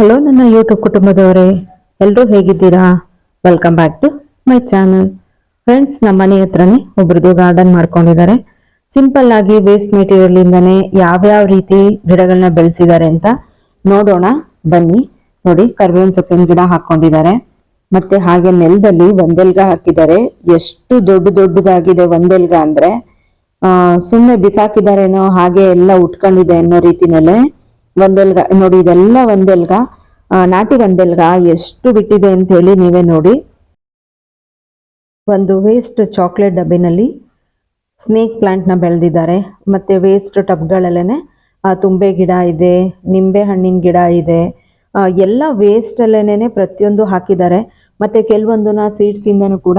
Hello ನನ್ನ YouTube ಕುಟುಂಬದವರೇ. ಎಲ್ಲರೂ ಹೇಗಿದ್ದೀರಾ? Welcome back to my channel friends ನಮ್ಮ ಮನೆ ಹತ್ರನೇ ಒಬ್ರದ್ದು ಗಾರ್ಡನ್ ಮಾಡ್ಕೊಂಡಿದ್ದಾರೆ. ಸಿಂಪಲ್ ಆಗಿ ವೇಸ್ಟ್ ಮೆಟೀರಿಯಲ್ ಯಾವ ಯಾವ್ಯಾವ ರೀತಿ ಗಿಡಗಳನ್ನ ಬೆಳೆಸಿದ್ದಾರೆ ಅಂತ ನೋಡೋಣ. ಬನ್ನಿ. ನೋಡಿ, ಕರ್ಬೇವಿನ ಸೊಪ್ಪಿನ ಗಿಡ ಹಾಕೊಂಡಿದ್ದಾರೆ ಮತ್ತೆ ಹಾಗೆ ನೆಲದಲ್ಲಿ ಒಂದೆಲ್ಗ ಹಾಕಿದ್ದಾರೆ. ಎಷ್ಟು ದೊಡ್ಡ ದೊಡ್ಡದಾಗಿದೆ ಒಂದೆಲ್ಗ ಅಂದ್ರೆ ಸುಮ್ಮನೆ ಬಿಸಾಕಿದಾರೇನೋ ಹಾಗೆ ಎಲ್ಲ ಉಟ್ಕೊಂಡಿದೆ ಅನ್ನೋ ರೀತಿನಲ್ಲೇ. ಒಂದೆಲ್ಗ, ನೋಡಿ ಇದೆಲ್ಲ ಒಂದೆಲ್ಗ ನಾಟಿ ಒಂದೆಲ್ಗ ಎಷ್ಟು ಬಿಟ್ಟಿದೆ ಅಂತ ಹೇಳಿ ನೀವೇ ನೋಡಿ. ಒಂದು ವೇಸ್ಟ್ ಚಾಕ್ಲೇಟ್ ಡಬ್ಬಿನಲ್ಲಿ ಸ್ನೇಕ್ ಪ್ಲಾಂಟ್ನ ಬೆಳೆದಿದ್ದಾರೆ. ಮತ್ತೆ ವೇಸ್ಟ್ ಟಬ್ಗಳಲ್ಲೇ ತುಂಬೆ ಗಿಡ ಇದೆ, ನಿಂಬೆ ಹಣ್ಣಿನ ಗಿಡ ಇದೆ ಎಲ್ಲ ವೇಸ್ಟಲ್ಲೇ ಪ್ರತಿಯೊಂದು ಹಾಕಿದ್ದಾರೆ. ಮತ್ತೆ ಕೆಲವೊಂದನ್ನ ಸೀಡ್ಸ್ ಇಂದನೂ ಕೂಡ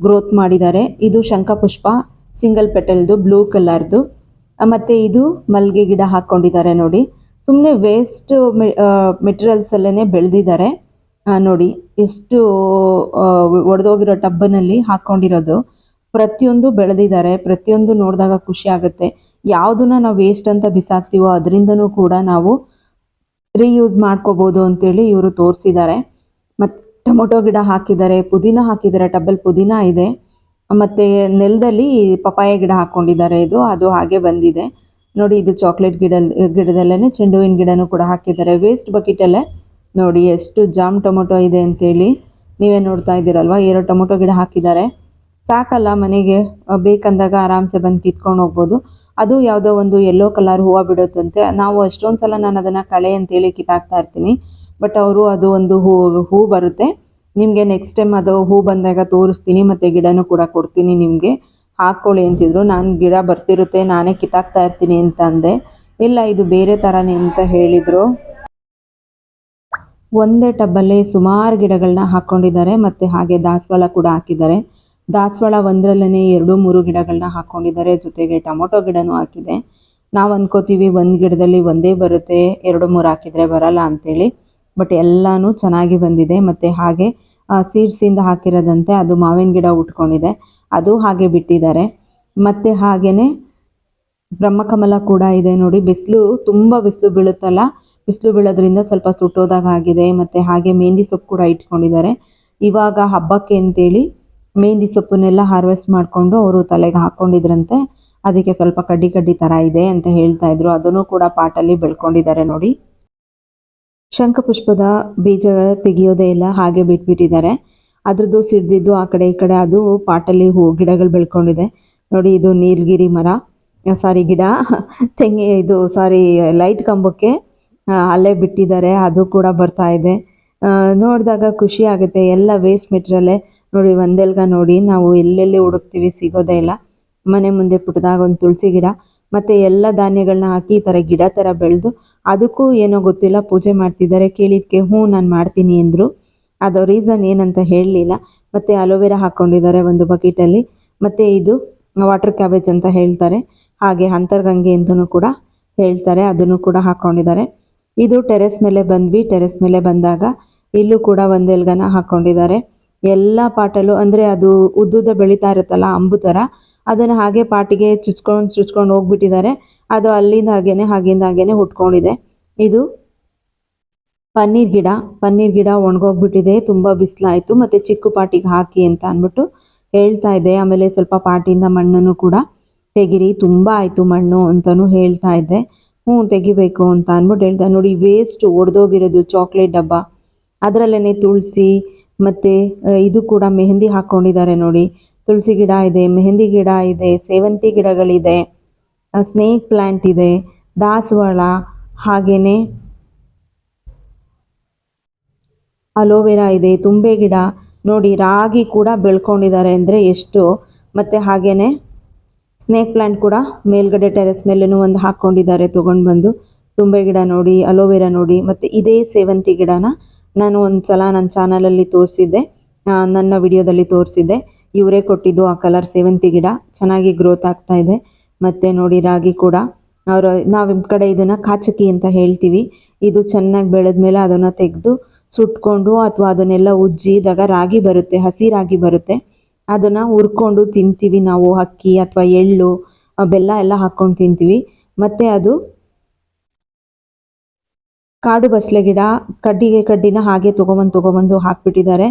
ಗ್ರೋತ್ ಮಾಡಿದ್ದಾರೆ. ಇದು ಶಂಖಪುಷ್ಪ ಸಿಂಗಲ್ ಪೆಟಲ್ದು ಬ್ಲೂ ಕಲರ್ದು ಮತ್ತೆ ಇದು ಮಲ್ಲಿಗೆ ಗಿಡ ಹಾಕೊಂಡಿದ್ದಾರೆ ನೋಡಿ. ಸುಮ್ಮನೆ ವೇಸ್ಟ್ ಮೆಟೀರಿಯಲ್ಸ್ ಅಲ್ಲೇ ಬೆಳೆದಿದ್ದಾರೆ. ನೋಡಿ, ಎಷ್ಟು ಒಡೆದೋಗಿರೋ ಟಬ್ಬನಲ್ಲಿ ಹಾಕೊಂಡಿರೋದು. ಪ್ರತಿಯೊಂದು ಬೆಳೆದಿದ್ದಾರೆ, ಪ್ರತಿಯೊಂದು ನೋಡಿದಾಗ ಖುಷಿ ಆಗುತ್ತೆ. ಯಾವುದನ್ನ ನಾವು ವೇಸ್ಟ್ ಅಂತ ಬಿಸಾಕ್ತೀವೋ ಅದರಿಂದನೂ ಕೂಡ ನಾವು ರೀಯೂಸ್ ಮಾಡ್ಕೋಬಹುದು ಅಂತೇಳಿ ಇವರು ತೋರಿಸಿದ್ದಾರೆ. ಮತ್ತು ಟೊಮೊಟೊ ಗಿಡ ಹಾಕಿದ್ದಾರೆ, ಪುದೀನ ಹಾಕಿದ್ದಾರೆ, ಟಬ್ಬಲ್ ಪುದೀನ ಇದೆ. ಮತ್ತೆ ನೆಲದಲ್ಲಿ ಪಪಾಯ ಗಿಡ ಹಾಕೊಂಡಿದ್ದಾರೆ ಇದು, ಅದು ಹಾಗೆ ಬಂದಿದೆ. ನೋಡಿ ಇದು ಚಾಕ್ಲೇಟ್ ಗಿಡ ಗಿಡದಲ್ಲೇ ಚೆಂಡು ಹೂವಿನ ಗಿಡನೂ ಕೂಡ ಹಾಕಿದ್ದಾರೆ. ವೇಸ್ಟ್ ಬಕೆಟಲ್ಲೇ ನೋಡಿ ಎಷ್ಟು ಜಾಮ್ ಟೊಮೊಟೊ ಇದೆ ಅಂತೇಳಿ ನೀವೇ ನೋಡ್ತಾ ಇದ್ದೀರಲ್ವ? ಎರಡು ಟೊಮೊಟೊ ಗಿಡ ಹಾಕಿದ್ದಾರೆ. ಸಾಕಲ್ಲ ಮನೆಗೆ ಬೇಕಂದಾಗ ಆರಾಮ್ಸೆ ಬಂದು ಕಿತ್ಕೊಂಡು ಹೋಗ್ಬೋದು. ಅದು ಯಾವುದೋ ಒಂದು ಯೆಲ್ಲೋ ಕಲರ್ ಹೂವು ಬಿಡುತ್ತಂತೆ. ನಾವು ಅಷ್ಟೊಂದು ಸಲ ನಾನು ಅದನ್ನು ಕಳೆ ಅಂತೇಳಿ ಕಿತ್ತಾಕ್ತಾ ಇರ್ತೀನಿ. ಬಟ್ ಅವರು ಅದು ಒಂದು ಹೂ ಹೂ ಬರುತ್ತೆ. ನಿಮಗೆ ನೆಕ್ಸ್ಟ್ ಟೈಮ್ ಅದು ಹೂ ಬಂದಾಗ ತೋರಿಸ್ತೀನಿ ಮತ್ತು ಗಿಡನೂ ಕೂಡ ಕೊಡ್ತೀನಿ ನಿಮಗೆ. ಹಾಕ್ಕೊಳ್ಳಿ ಅಂತಿದ್ರು. ನಾನು ಗಿಡ ಬರ್ತಿರುತ್ತೆ, ನಾನೇ ಕಿತ್ತಾಕ್ತಾ ಇರ್ತೀನಿ ಅಂತ ಅಂದೆ ಇಲ್ಲ, ಇದು ಬೇರೆ ಥರನೇ ಅಂತ ಹೇಳಿದರು. ಒಂದೇ ಟಬ್ಬಲ್ಲಿ ಸುಮಾರು ಗಿಡಗಳನ್ನ ಹಾಕ್ಕೊಂಡಿದ್ದಾರೆ ಮತ್ತು ಹಾಗೆ ದಾಸವಾಳ ಕೂಡ ಹಾಕಿದ್ದಾರೆ. ದಾಸವಾಳ ಒಂದರಲ್ಲೇ ಎರಡು, ಮೂರು ಗಿಡಗಳನ್ನ ಹಾಕ್ಕೊಂಡಿದ್ದಾರೆ ಜೊತೆಗೆ ಟೊಮೊಟೊ ಗಿಡನೂ ಹಾಕಿದೆ. ನಾವು ಅನ್ಕೋತೀವಿ ಒಂದು ಗಿಡದಲ್ಲಿ ಒಂದೇ ಬರುತ್ತೆ, ಎರಡು, ಮೂರು ಹಾಕಿದರೆ ಬರಲ್ಲ ಅಂಥೇಳಿ ಬಟ್ ಎಲ್ಲನೂ ಚೆನ್ನಾಗಿ ಬಂದಿದೆ. ಮತ್ತು ಹಾಗೆ ಸೀಡ್ಸಿಂದ ಹಾಕಿರೋದಂತೆ ಅದು ಮಾವಿನ ಗಿಡ ಉಟ್ಕೊಂಡಿದೆ. ಅದು ಹಾಗೆ ಬಿಟ್ಟಿದ್ದಾರೆ. ಮತ್ತು ಹಾಗೆಯೇ ಬ್ರಹ್ಮಕಮಲ ಕೂಡ ಇದೆ ನೋಡಿ. ಬಿಸಿಲು ತುಂಬ ಬಿಸಿಲು ಬೀಳುತ್ತಲ್ಲ. ಬಿಸಿಲು ಬೀಳೋದ್ರಿಂದ ಸ್ವಲ್ಪ ಸುಟ್ಟೋದಾಗ ಆಗಿದೆ. ಮತ್ತು ಹಾಗೆ ಮೆಹಂದಿ ಸೊಪ್ಪು ಕೂಡ ಇಟ್ಕೊಂಡಿದ್ದಾರೆ. ಇವಾಗ ಹಬ್ಬಕ್ಕೆ ಅಂತೇಳಿ ಮೆಹಂದಿ ಸೊಪ್ಪನ್ನೆಲ್ಲ ಹಾರ್ವೆಸ್ಟ್ ಮಾಡಿಕೊಂಡು ಅವರು ತಲೆಗೆ ಹಾಕ್ಕೊಂಡಿದ್ರಂತೆ ಅದಕ್ಕೆ ಸ್ವಲ್ಪ ಕಡ್ಡಿ ಕಡ್ಡಿ ಥರ ಇದೆ ಅಂತ ಹೇಳ್ತಾ ಇದ್ರು. ಅದನ್ನು ಕೂಡ ಪಾಟಲ್ಲಿ ಬೆಳ್ಕೊಂಡಿದ್ದಾರೆ ನೋಡಿ. ಶಂಖಪುಷ್ಪದ ಬೀಜಗಳ ತೆಗಿಯೋದೇ ಇಲ್ಲ. ಹಾಗೆ ಬಿಟ್ಬಿಟ್ಟಿದ್ದಾರೆ. ಅದ್ರದ್ದು ಸಿಡ್ದಿದ್ದು ಆ ಕಡೆ ಈ ಕಡೆ ಅದು ಪಾಟಲ್ಲಿ ಹೂ ಗಿಡಗಳು ಬೆಳ್ಕೊಂಡಿದೆ. ನೋಡಿ, ಇದು ನೀಲಗಿರಿ ಮರ. ಸಾರಿ ಗಿಡ. ತೆಂಗಿ, ಇದು ಸಾರಿ ಲೈಟ್ ಕಂಬಕ್ಕೆ ಅಲ್ಲೇ ಬಿಟ್ಟಿದ್ದಾರೆ. ಅದು ಕೂಡ ಬರ್ತಾ ಇದೆ. ನೋಡಿದಾಗ ಖುಷಿ ಆಗುತ್ತೆ. ಎಲ್ಲ ವೇಸ್ಟ್ ಮೆಟೀರಿಯಲ್ಲೇ ನೋಡಿ, ಒಂದೆಲ್ಗ ನೋಡಿ, ನಾವು ಎಲ್ಲೆಲ್ಲಿ ಹುಡುಕ್ತೀವಿ ಸಿಗೋದೇ ಇಲ್ಲ. ಮನೆ ಮುಂದೆ ಪುಟ್ಟದಾಗ ಒಂದು ತುಳಸಿ ಗಿಡ, ಮತ್ತು ಎಲ್ಲ ಧಾನ್ಯಗಳನ್ನ ಹಾಕಿ ಈ ಥರ ಗಿಡ ಥರ ಬೆಳೆದು, ಅದಕ್ಕೂ ಏನೋ ಗೊತ್ತಿಲ್ಲ, ಪೂಜೆ ಮಾಡ್ತಿದ್ದಾರೆ. ಕೇಳಿದ್ಕೆ ಹ್ಞೂ ನಾನು ಮಾಡ್ತೀನಿ ಅಂದರು. ಅದು ರೀಸನ್ ಏನಂತ ಹೇಳಲಿಲ್ಲ. ಮತ್ತು ಅಲೋವೆರಾ ಹಾಕ್ಕೊಂಡಿದ್ದಾರೆ ಒಂದು ಬಕೆಟಲ್ಲಿ ಮತ್ತು ಇದು ವಾಟರ್ ಕ್ಯಾಬೇಜ್ ಅಂತ ಹೇಳ್ತಾರೆ. ಹಾಗೆ ಅಂತರ್ಗಂಗೆ ಅಂತಲೂ ಕೂಡ ಹೇಳ್ತಾರೆ. ಅದನ್ನು ಕೂಡ ಹಾಕ್ಕೊಂಡಿದ್ದಾರೆ ಇದು ಟೆರೆಸ್ ಮೇಲೆ ಬಂದ್ವಿ. ಟೆರೆಸ್ ಮೇಲೆ ಬಂದಾಗ ಇಲ್ಲೂ ಕೂಡ ಒಂದೆಲ್ಗನ ಹಾಕ್ಕೊಂಡಿದ್ದಾರೆ ಎಲ್ಲ ಪಾಟಲ್ಲೂ ಅಂದರೆ ಅದು ಉದ್ದುದ್ದ ಬೆಳೀತಾ ಇರುತ್ತಲ್ಲ ಅಂಬು ಥರ ಅದನ್ನು ಹಾಗೆ ಪಾಟಿಗೆ ಚುಚ್ಕೊಂಡು ಚುಚ್ಕೊಂಡು ಹೋಗ್ಬಿಟ್ಟಿದ್ದಾರೆ. ಅದು ಅಲ್ಲಿಂದ ಹಾಗೇನೆ, ಹಾಗಿಂದ ಹಾಗೇನೆ ಹುಟ್ಕೊಂಡಿದೆ. ಇದು ಪನ್ನೀರ್ ಗಿಡ ಪನ್ನೀರ್ ಗಿಡ ಒಣಗೋಗ್ಬಿಟ್ಟಿದೆ, ತುಂಬ ಬಿಸಿಲಾಯಿತು, ಮತ್ತು ಚಿಕ್ಕ ಪಾಟಿಗೆ ಹಾಕಿ ಅಂತ ಅಂದ್ಬಿಟ್ಟು ಹೇಳ್ತಾ ಇದ್ದೆ. ಆಮೇಲೆ ಸ್ವಲ್ಪ ಪಾಟಿಯಿಂದ ಮಣ್ಣನ್ನು ಕೂಡ ತೆಗಿರಿ, ತುಂಬ ಆಯಿತು ಮಣ್ಣು ಅಂತಲೂ ಹೇಳ್ತಾ ಇದ್ದೆ. ಹ್ಞೂ, ತೆಗಿಬೇಕು ಅಂತ ಅಂದ್ಬಿಟ್ಟು ಹೇಳ್ತಾ ನೋಡಿ ವೇಸ್ಟ್ ಒಡೆದೋಗಿರೋದು ಚಾಕ್ಲೇಟ್ ಡಬ್ಬ. ಅದರಲ್ಲೇ ತುಳಸಿ, ಮತ್ತು ಇದು ಕೂಡ ಮೆಹಂದಿ ಹಾಕ್ಕೊಂಡಿದ್ದಾರೆ ನೋಡಿ. ತುಳಸಿ ಗಿಡ ಇದೆ, ಮೆಹಂದಿ ಗಿಡ ಇದೆ, ಸೇವಂತಿ ಗಿಡಗಳಿದೆ ಸ್ನೇಕ್ ಪ್ಲ್ಯಾಂಟ್ ಇದೆ, ದಾಸವಾಳ ಹಾಗೆಯೇ ಅಲೋವೆರಾ ಇದೆ, ತುಂಬೆ ಗಿಡ. ನೋಡಿ, ರಾಗಿ ಕೂಡ ಬೆಳ್ಕೊಂಡಿದ್ದಾರೆ ಅಂದರೆ ಎಷ್ಟು? ಮತ್ತು ಹಾಗೆಯೇ ಸ್ನೇಕ್ ಪ್ಲ್ಯಾಂಟ್ ಕೂಡ ಮೇಲ್ಗಡೆ ಟೆರೆಸ್ ಮೇಲೇನೂ ಒಂದು ಹಾಕ್ಕೊಂಡಿದ್ದಾರೆ, ತೊಗೊಂಡು ಬಂದು. ತುಂಬೆ ಗಿಡ ನೋಡಿ, ಅಲೋವೆರಾ ನೋಡಿ. ಮತ್ತು ಇದೇ ಸೇವಂತಿ ಗಿಡನ ನಾನು ಒಂದು ಸಲ ನನ್ನ ಚಾನಲಲ್ಲಿ ತೋರಿಸಿದ್ದೆ. ನನ್ನ ವಿಡಿಯೋದಲ್ಲಿ ತೋರಿಸಿದ್ದೆ. ಇವರೇ ಕೊಟ್ಟಿದ್ದು ಆ ಕಲರ್ ಸೇವಂತಿ ಗಿಡ. ಚೆನ್ನಾಗಿ ಗ್ರೋತ್ ಆಗ್ತಾ ಇದೆ. ಮತ್ತು ನೋಡಿ, ರಾಗಿ ಕೂಡ. ಅವರು ನಾವು ಕಡೆ ಇದನ್ನು ಕಾಚಕಿ ಅಂತ ಹೇಳ್ತೀವಿ. ಇದು ಚೆನ್ನಾಗಿ ಬೆಳೆದ ಮೇಲೆ ಅದನ್ನು ತೆಗೆದು ಸುಟ್ಕೊಂಡು ಅಥವಾ ಅದನ್ನೆಲ್ಲ ಉಜ್ಜಿದಾಗ ರಾಗಿ ಬರುತ್ತೆ, ಹಸಿ ರಾಗಿ ಬರುತ್ತೆ. ಅದನ್ನು ಹುರ್ಕೊಂಡು ತಿಂತೀವಿ ನಾವು, ಅಕ್ಕಿ ಅಥವಾ ಎಳ್ಳು ಬೆಲ್ಲ ಎಲ್ಲ ಹಾಕ್ಕೊಂಡು ತಿಂತೀವಿ. ಮತ್ತು ಅದು ಕಾಡು ಬಸಳೆ ಗಿಡ, ಕಡ್ಡಿಗೆ ಕಡ್ಡಿನ ಹಾಗೆ ತೊಗೊಬಂದು ತೊಗೊಬಂದು ಹಾಕ್ಬಿಟ್ಟಿದ್ದಾರೆ.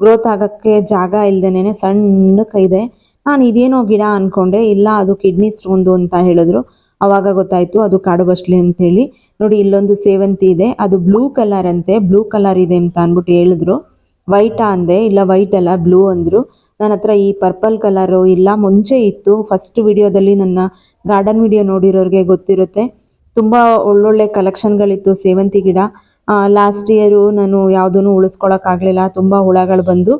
ಗ್ರೋತ್ ಆಗೋಕ್ಕೆ ಜಾಗ ಇಲ್ದೇನೆ ಸಣ್ಣಕ್ಕೆ ನಾನು ಇದೇನೋ ಗಿಡ ಅನ್ಕೊಂಡೆ, ಇಲ್ಲ ಅದು ಕಿಡ್ನಿ ಸ್ಟೋನ್ದು ಅಂತ ಹೇಳಿದ್ರು. ಅವಾಗ ಗೊತ್ತಾಯ್ತು ಅದು ಕಾಡು ಬಸ್ಲಿ ಅಂತೇಳಿ. ನೋಡಿ, ಇಲ್ಲೊಂದು ಸೇವಂತಿ ಇದೆ. ಅದು ಬ್ಲೂ ಕಲರ್ ಅಂತೆ. ಬ್ಲೂ ಕಲರ್ ಇದೆ ಅಂತ ಅಂದ್ಬಿಟ್ಟು ಹೇಳಿದ್ರು. ವೈಟಾ ಅಂದೆ. ಇಲ್ಲ ವೈಟ್ ಅಲ್ಲ, ಬ್ಲೂ ಅಂದ್ರು. ನನ್ನ ಹತ್ರ ಈ ಪರ್ಪಲ್ ಕಲರು ಇಲ್ಲ, ಮುಂಚೆ ಇತ್ತು. ಫಸ್ಟ್ ವಿಡಿಯೋದಲ್ಲಿ ನನ್ನ ಗಾರ್ಡನ್ ವಿಡಿಯೋ ನೋಡಿರೋರಿಗೆ ಗೊತ್ತಿರುತ್ತೆ. ತುಂಬ ಒಳ್ಳೊಳ್ಳೆ ಕಲೆಕ್ಷನ್ಗಳಿತ್ತು ಸೇವಂತಿ ಗಿಡ. ಲಾಸ್ಟ್ ಇಯರು ನಾನು ಯಾವುದೂ ಉಳಿಸ್ಕೊಳಕ್ಕಾಗಲಿಲ್ಲ. ತುಂಬ ಹುಳಗಳು ಬಂದು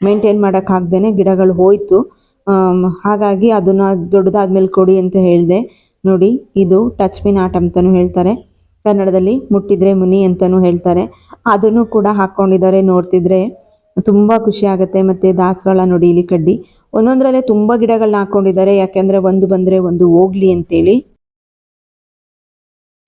ಮೇಂಟೈನ್ ಮಾಡೋಕ್ಕಾಗ್ದೇ ಗಿಡಗಳು ಹೋಯಿತು. ಹಾಗಾಗಿ ಅದನ್ನು ದೊಡ್ಡದಾದ್ಮೇಲೆ ಕೊಡಿ ಅಂತ ಹೇಳಿದೆ. ನೋಡಿ, ಇದು ಟಚ್ ಮಿನ್ ಆಟ ಅಂತಲೂ ಹೇಳ್ತಾರೆ. ಕನ್ನಡದಲ್ಲಿ ಮುಟ್ಟಿದ್ರೆ ಮುನಿ ಅಂತಲೂ ಹೇಳ್ತಾರೆ. ಅದನ್ನು ಕೂಡ ಹಾಕ್ಕೊಂಡಿದ್ದಾರೆ, ನೋಡ್ತಿದ್ರೆ ತುಂಬ ಖುಷಿ ಆಗುತ್ತೆ. ಮತ್ತೆ ದಾಸವಾಳ ನೋಡಿ, ಇಲ್ಲಿ ಕಡ್ಡಿ. ಒಂದೊಂದರಲ್ಲೇ ತುಂಬ ಗಿಡಗಳನ್ನ ಹಾಕೊಂಡಿದ್ದಾರೆ ಯಾಕೆಂದ್ರೆ ಒಂದು ಬಂದ್ರೆ ಒಂದು ಹೋಗ್ಲಿ ಅಂತೇಳಿ.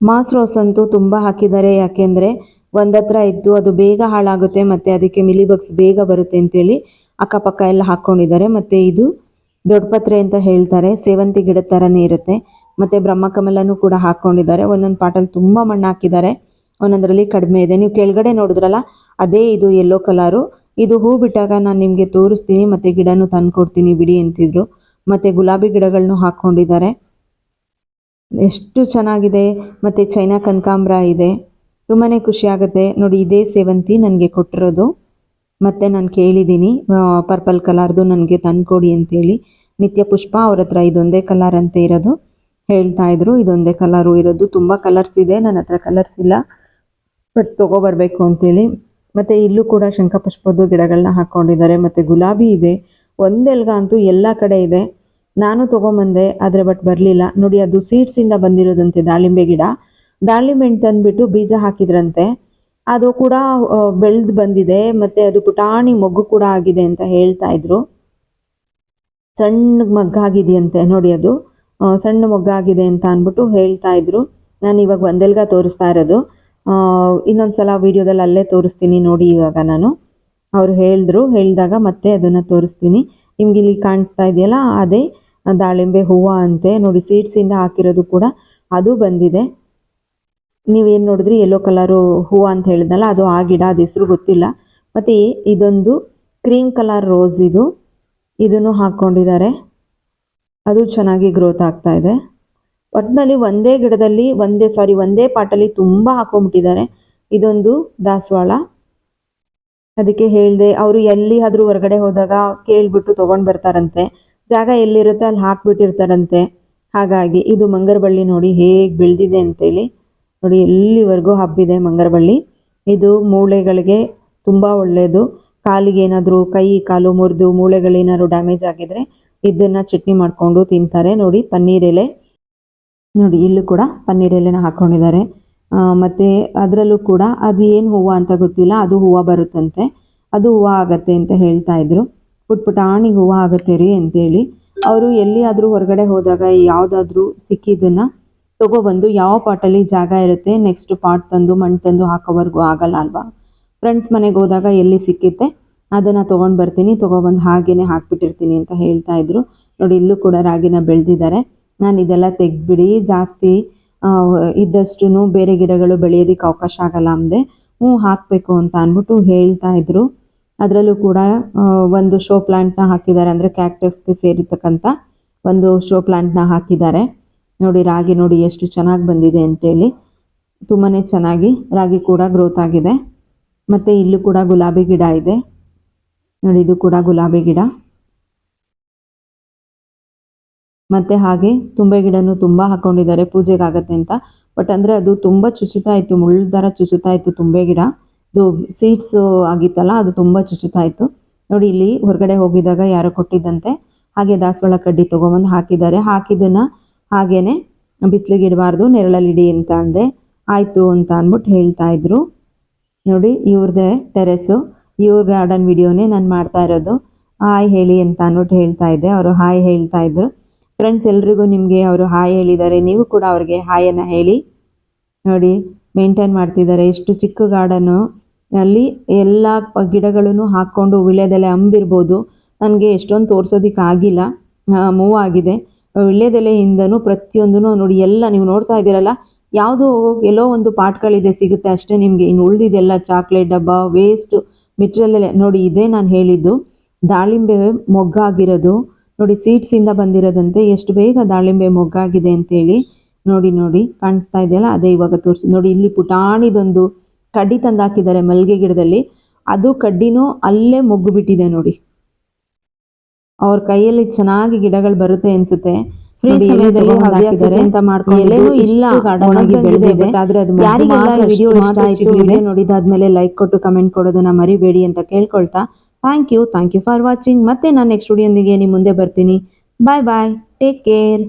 ಮಾಸ್ ರೋಸ್ ಅಂತೂ ತುಂಬ ಹಾಕಿದ್ದಾರೆ. ಯಾಕೆಂದ್ರೆ ಒಂದತ್ರ ಇದ್ದು ಅದು ಬೇಗ ಹಾಳಾಗುತ್ತೆ. ಮತ್ತೆ ಅದಕ್ಕೆ ಮಿಲಿಬಗ್ಸ್ ಬೇಗ ಬರುತ್ತೆ ಅಂತೇಳಿ ಅಕ್ಕಪಕ್ಕ ಎಲ್ಲ ಹಾಕೊಂಡಿದ್ದಾರೆ ಮತ್ತೆ ಇದು ದೊಡ್ಡಪತ್ರೆ ಅಂತ ಹೇಳ್ತಾರೆ. ಸೇವಂತಿ ಗಿಡದ ಥರನೇ ಇರುತ್ತೆ. ಮತ್ತು ಬ್ರಹ್ಮಕಮಲನೂ ಕೂಡ ಹಾಕ್ಕೊಂಡಿದ್ದಾರೆ ಒಂದೊಂದು ಪಾಟಲ್ಲಿ ತುಂಬ ಮಣ್ಣು ಹಾಕಿದ್ದಾರೆ. ಒಂದೊಂದರಲ್ಲಿ ಕಡಿಮೆ ಇದೆ. ನೀವು ಕೆಳಗಡೆ ನೋಡಿದ್ರಲ್ಲ, ಅದೇ ಇದು ಯೆಲ್ಲೋ ಕಲರು ಇದು ಹೂ ಬಿಟ್ಟಾಗ ನಾನು ನಿಮಗೆ ತೋರಿಸ್ತೀನಿ, ಮತ್ತು ಗಿಡನೂ ತಂದು ಕೊಡ್ತೀನಿ ಬಿಡಿ ಅಂತಿದ್ರು. ಮತ್ತು ಗುಲಾಬಿ ಗಿಡಗಳನ್ನು ಹಾಕ್ಕೊಂಡಿದ್ದಾರೆ ಎಷ್ಟು ಚೆನ್ನಾಗಿದೆ. ಮತ್ತು ಚೈನಾ ಕನಕಾಂಬ್ರ ಇದೆ. ತುಂಬಾ ಖುಷಿ ಆಗುತ್ತೆ. ನೋಡಿ, ಇದೇ ಸೇವಂತಿ ನನಗೆ ಕೊಟ್ಟಿರೋದು. ಮತ್ತು ನಾನು ಕೇಳಿದ್ದೀನಿ ಪರ್ಪಲ್ ಕಲರ್ದು ನನಗೆ ತಂದುಕೊಡಿ ಅಂತೇಳಿ. ನಿತ್ಯ ಪುಷ್ಪ ಅವ್ರ ಹತ್ರ ಇದೊಂದೇ ಕಲರ್ ಅಂತ ಇರೋದು. ಹೇಳ್ತಾ ಇದ್ರು, ಇದೊಂದೇ ಕಲರು ಇರೋದು ತುಂಬ ಕಲರ್ಸ್ ಇದೆ ನನ್ನ ಹತ್ರ ಕಲರ್ಸ್ ಇಲ್ಲ ಬಟ್ ತೊಗೊಬರ್ಬೇಕು ಅಂತೇಳಿ. ಮತ್ತು ಇಲ್ಲೂ ಕೂಡ ಶಂಖಪುಷ್ಪದ್ದು ಗಿಡಗಳನ್ನ ಹಾಕ್ಕೊಂಡಿದ್ದಾರೆ ಮತ್ತು ಗುಲಾಬಿ ಇದೆ, ಒಂದೆಲ್ಗ ಅಂತೂ ಎಲ್ಲ ಕಡೆ ಇದೆ. ನಾನು ತೊಗೊಂಬಂದೆ, ಆದರೆ ಬಟ್ ಬರಲಿಲ್ಲ. ನೋಡಿ, ಅದು ಸೀಡ್ಸಿಂದ ಬಂದಿರೋದಂತೆ ದಾಳಿಂಬೆ ಗಿಡ. ದಾಳಿಂಬೆ ಹಣ್ಣು ತಂದುಬಿಟ್ಟು ಬೀಜ ಹಾಕಿದ್ರಂತೆ. ಅದು ಕೂಡ ಬೆಳೆದು ಬಂದಿದೆ, ಮತ್ತು ಅದು ಪುಟಾಣಿ ಮೊಗ್ಗು ಕೂಡ ಆಗಿದೆ ಅಂತ ಹೇಳ್ತಾ ಇದ್ರು. ಸಣ್ಣ ಮಗ್ಗಾಗಿದೆಯಂತೆ, ನೋಡಿ ಅದು. ಸಣ್ಣ ಮೊಗ್ಗಾಗಿದೆ ಅಂತ ಅಂದ್ಬಿಟ್ಟು ಹೇಳ್ತಾ ಇದ್ರು. ನಾನು ಇವಾಗ ಒಂದೆಲ್ಗ ತೋರಿಸ್ತಾ ಇರೋದು. ಇನ್ನೊಂದು ಸಲ ವೀಡಿಯೋದಲ್ಲಿ ಅಲ್ಲೇ ತೋರಿಸ್ತೀನಿ ನೋಡಿ ಇವಾಗ ನಾನು. ಅವರು ಹೇಳಿದ್ರು, ಹೇಳಿದಾಗ ಮತ್ತೆ ಅದನ್ನು ತೋರಿಸ್ತೀನಿ. ನಿಮ್ಗೆ ಇಲ್ಲಿ ಕಾಣಿಸ್ತಾ ಇದೆಯಲ್ಲ, ಅದೇ ದಾಳಿಂಬೆ ಹೂವು ಅಂತೆ. ನೋಡಿ ಸೀಡ್ಸಿಂದ ಹಾಕಿರೋದು ಕೂಡ ಅದು ಬಂದಿದೆ. ನೀವೇನು ನೋಡಿದ್ರಿ ಯೆಲ್ಲೋ ಕಲರು ಹೂವು ಅಂತ ಹೇಳಿದ್ನಲ್ಲ, ಅದು ಆ ಗಿಡ, ಅದು ಹೆಸರು ಗೊತ್ತಿಲ್ಲ. ಮತ್ತು ಇದೊಂದು ಕ್ರೀಮ್ ಕಲರ್ ರೋಸ್ ಇದು. ಇದನ್ನು ಹಾಕ್ಕೊಂಡಿದ್ದಾರೆ. ಅದು ಚೆನ್ನಾಗಿ ಗ್ರೋತ್ ಆಗ್ತಾ ಇದೆ. ಒಟ್ಟಿನಲ್ಲಿ ಒಂದೇ ಗಿಡದಲ್ಲಿ ಒಂದೇ ಸಾರಿ ಒಂದೇ ಪಾಟಲ್ಲಿ ತುಂಬ ಹಾಕೊಂಡ್ಬಿಟ್ಟಿದ್ದಾರೆ. ಇದೊಂದು ದಾಸವಾಳ. ಅದಕ್ಕೆ ಹೇಳಿದೆ, ಅವರು ಎಲ್ಲಿ ಆದರೂ ಹೊರಗಡೆ ಹೋದಾಗ ಕೇಳಿಬಿಟ್ಟು ತೊಗೊಂಡು ಬರ್ತಾರಂತೆ. ಜಾಗ ಎಲ್ಲಿರುತ್ತೆ ಅಲ್ಲಿ ಹಾಕ್ಬಿಟ್ಟಿರ್ತಾರಂತೆ. ಹಾಗಾಗಿ ಇದು ಮಂಗರಬಳ್ಳಿ ನೋಡಿ ಹೇಗೆ ಬೆಳೆದಿದೆ ಅಂತೇಳಿ. ನೋಡಿ, ಎಲ್ಲಿವರೆಗೂ ಹಬ್ಬಿದೆ ಮಂಗರಬಳ್ಳಿ. ಇದು ಮೂಳೆಗಳಿಗೆ ತುಂಬ ಒಳ್ಳೆಯದು ಕಾಲಿಗೆ ಏನಾದರೂ ಕೈ, ಕಾಲು ಮುರಿದು ಮೂಳೆಗಳೇನಾದ್ರು ಡ್ಯಾಮೇಜ್ ಆಗಿದ್ರೆ ಇದನ್ನು ಚಟ್ನಿ ಮಾಡಿಕೊಂಡು ತಿಂತಾರೆ. ನೋಡಿ, ಪನ್ನೀರ್ ಎಲೆ. ನೋಡಿ, ಇಲ್ಲೂ ಕೂಡ ಪನ್ನೀರ್ ಎಲೆನ ಹಾಕ್ಕೊಂಡಿದ್ದಾರೆ ಮತ್ತು ಅದರಲ್ಲೂ ಕೂಡ ಅದು ಏನು ಹೂವು ಅಂತ ಗೊತ್ತಿಲ್ಲ, ಅದು ಹೂವು ಬರುತ್ತಂತೆ. ಅದು ಹೂವು ಆಗತ್ತೆ ಅಂತ ಹೇಳ್ತಾ ಇದ್ರು. ಪುಟ್ ಪುಟಾಣಿ ಹೂವು ಆಗುತ್ತೆ ರೀ ಅಂತೇಳಿ. ಅವರು ಎಲ್ಲಿಯಾದರೂ ಹೊರಗಡೆ ಹೋದಾಗ ಯಾವುದಾದ್ರೂ ಸಿಕ್ಕಿದ್ದನ್ನು ತೊಗೊಬಂದು ಯಾವ ಪಾಟಲ್ಲಿ ಜಾಗ ಇರುತ್ತೆ ನೆಕ್ಸ್ಟ್ ಪಾಟ್ ತಂದು ಮಣ್ಣು ತಂದು ಹಾಕೋವರೆಗೂ ಆಗಲ್ಲ ಅಲ್ವಾ? ಫ್ರೆಂಡ್ಸ್ ಮನೆಗೆ ಹೋದಾಗ ಎಲ್ಲಿ ಸಿಕ್ಕಿತ್ತೆ? ಅದನ್ನು ತೊಗೊಂಡು ಬರ್ತೀನಿ ತೊಗೊಬಂದು ಹಾಗೇ ಹಾಕ್ಬಿಟ್ಟಿರ್ತೀನಿ ಅಂತ ಹೇಳ್ತಾ ಇದ್ರು. ನೋಡಿ, ಇಲ್ಲೂ ಕೂಡ ರಾಗಿನ ಬೆಳೆದಿದ್ದಾರೆ ನಾನು ಇದೆಲ್ಲ ತೆಗ್ದುಬಿಡಿ. ಜಾಸ್ತಿ ಇದ್ದಷ್ಟು ಬೇರೆ ಗಿಡಗಳು ಬೆಳೆಯೋದಕ್ಕೆ ಅವಕಾಶ ಆಗಲ್ಲ ಅಂದೆ. ಹ್ಞೂ, ಹಾಕಬೇಕು ಅಂತ ಅಂದ್ಬಿಟ್ಟು ಹೇಳ್ತಾ ಇದ್ರು. ಅದರಲ್ಲೂ ಕೂಡ ಒಂದು ಶೋ ಪ್ಲಾಂಟ್ನ ಹಾಕಿದ್ದಾರೆ ಅಂದರೆ ಕ್ಯಾಕ್ಟಸ್ಗೆ ಸೇರಿರ್ತಕ್ಕಂಥ ಒಂದು ಶೋ ಪ್ಲಾಂಟ್ನ ಹಾಕಿದ್ದಾರೆ ನೋಡಿ, ರಾಗಿ ನೋಡಿ ಎಷ್ಟು ಚೆನ್ನಾಗಿ ಬಂದಿದೆ ಅಂತೇಳಿ. ತುಂಬಾ ಚೆನ್ನಾಗಿ ರಾಗಿ ಕೂಡ ಗ್ರೋತ್ ಆಗಿದೆ. ಮತ್ತು ಇಲ್ಲೂ ಕೂಡ ಗುಲಾಬಿ ಗಿಡ ಇದೆ. ನೋಡಿ, ಇದು ಕೂಡ ಗುಲಾಬಿ ಗಿಡ. ಮತ್ತು ಹಾಗೆ ತುಂಬೆ ಗಿಡನೂ ತುಂಬ ಹಾಕೊಂಡಿದ್ದಾರೆ, ಪೂಜೆಗಾಗತ್ತೆ ಅಂತ. ಬಟ್ ಅಂದರೆ ಅದು ತುಂಬ ಚುಚುತಾ ಇತ್ತು, ಮುಳ್ಳು ಥರ ಚುಚುತಾ ಇತ್ತು ತುಂಬೆ ಗಿಡ. ಇದು ಸೀಡ್ಸ್ ಆಗಿತ್ತಲ್ಲ, ಅದು ತುಂಬ ಚುಚುತಾ ಇತ್ತು. ನೋಡಿ, ಇಲ್ಲಿ ಹೊರಗಡೆ ಹೋಗಿದಾಗ ಯಾರೋ ಕೊಟ್ಟಿದ್ದಂತೆ. ಹಾಗೆ ದಾಸವಾಳ ಕಡ್ಡಿ ತಗೊಂಬಂದು ಹಾಕಿದ್ದಾರೆ. ಹಾಕಿದ್ದನ್ನು ಹಾಗೇನೆ ಬಿಸಿಲಿಗೆ ಇಡಬಾರ್ದು, ನೆರಳಲ್ಲಿ ಇಡಿ ಅಂತ ಅಂದೆ. ಆಯಿತು ಅಂತ ಅಂದ್ಬಿಟ್ಟು ಹೇಳ್ತಾ ಇದ್ರು. ನೋಡಿ, ಇವ್ರದೇ ಟೆರೆಸ್ಸು ಇವ್ರ ಗಾರ್ಡನ್ ವಿಡಿಯೋನೇ ನಾನು ಮಾಡ್ತಾ ಇರೋದು. ಹಾಯ್ ಹೇಳಿ ಅಂತ ಅಂದ್ಬಿಟ್ಟು ಹೇಳ್ತಾ ಇದ್ದೆ. ಅವರು ಹಾಯ್ ಹೇಳ್ತಾ ಇದ್ರು. ಫ್ರೆಂಡ್ಸ್ ಎಲ್ರಿಗೂ ನಿಮಗೆ ಅವರು ಹಾಯ್ ಹೇಳಿದ್ದಾರೆ. ನೀವು ಕೂಡ ಅವ್ರಿಗೆ ಹಾಯನ್ನು ಹೇಳಿ. ನೋಡಿ ಮೇಂಟೈನ್ ಮಾಡ್ತಿದ್ದಾರೆ. ಎಷ್ಟು ಚಿಕ್ಕ ಗಾರ್ಡನ್ನು ಅಲ್ಲಿ ಎಲ್ಲ ಗಿಡಗಳನ್ನು ಹಾಕ್ಕೊಂಡು ವಿಳ್ಯದೆಲೆ ಅಂಬಿರ್ಬೋದು ನನಗೆ ಎಷ್ಟೊಂದು ತೋರ್ಸೋದಕ್ಕೆ ಆಗಿಲ್ಲ. ಮೂವ್ ಆಗಿದೆ. ವಿಳ್ಯದೆಲೆಯಿಂದನೂ ಪ್ರತಿಯೊಂದೂ ನೋಡಿ, ಎಲ್ಲ ನೀವು ನೋಡ್ತಾ ಇದ್ದೀರಲ್ಲ, ಯಾವುದೋ ಎಲ್ಲೋ ಒಂದು ಪಾಟ್ಗಳಿದೆ ಸಿಗುತ್ತೆ ಅಷ್ಟೇ ನಿಮಗೆ. ಇನ್ನು ಉಳಿದಿದೆಲ್ಲ ಚಾಕ್ಲೇಟ್ ಡಬ್ಬ ವೇಸ್ಟ್ ಮೆಟೀರಿಯಲ್ ನೋಡಿ ಇದೇ ನಾನು ಹೇಳಿದ್ದು. ದಾಳಿಂಬೆ ಮೊಗ್ಗಾಗಿರೋದು. ನೋಡಿ ಸೀಡ್ಸಿಂದ ಬಂದಿರೋದಂತೆ ಎಷ್ಟು ಬೇಗ ದಾಳಿಂಬೆ ಮೊಗ್ಗಾಗಿದೆ ಅಂತೇಳಿ ನೋಡಿ ನೋಡಿ ಕಾಣಿಸ್ತಾ ಇದೆಯಲ್ಲ, ಅದೇ ಇವಾಗ ತೋರಿಸಿ. ನೋಡಿ ಇಲ್ಲಿ ಪುಟಾಣಿದೊಂದು ಕಡ್ಡಿ ತಂದು ಹಾಕಿದ್ದಾರೆ ಮಲ್ಲಿಗೆ ಗಿಡದಲ್ಲಿ. ಅದು ಕಡ್ಡಿನೂ ಅಲ್ಲೇ ಮೊಗ್ಗು ಬಿಟ್ಟಿದೆ ನೋಡಿ. ಅವ್ರ ಕೈಯಲ್ಲಿ ಚೆನ್ನಾಗಿ ಗಿಡಗಳು ಬರುತ್ತೆ ಅನ್ಸುತ್ತೆ. ಸಮಯದಲ್ಲಿ ಮಾಡ್ಕೊಂಡು ಇಲ್ಲ. ಒಣಗಿ ಬೆಳೆದಿದೆ. ಆದ್ರೆ ಅದು ಯಾರಿಗೆಲ್ಲ ಇಷ್ಟ ಆಯ್ತು. ನೋಡಿದಾದ್ಮೇಲೆ ಲೈಕ್ ಕೊಟ್ಟು ಕಮೆಂಟ್ ಕೊಡೋದನ್ನ ಮರಿಬೇಡಿ ಅಂತ ಕೇಳ್ಕೊಳ್ತಾ. Thank you thank you for watching ಮತ್ತೆ ನಾನು ನೆಕ್ಸ್ಟ್ ವಿಡಿಯೋಂದಿಗೆ ನಿಮ್ಮ ಮುಂದೆ ಬರ್ತೀನಿ. ಬಾಯ್ ಬಾಯ್ ಟೇಕ್ ಕೇರ್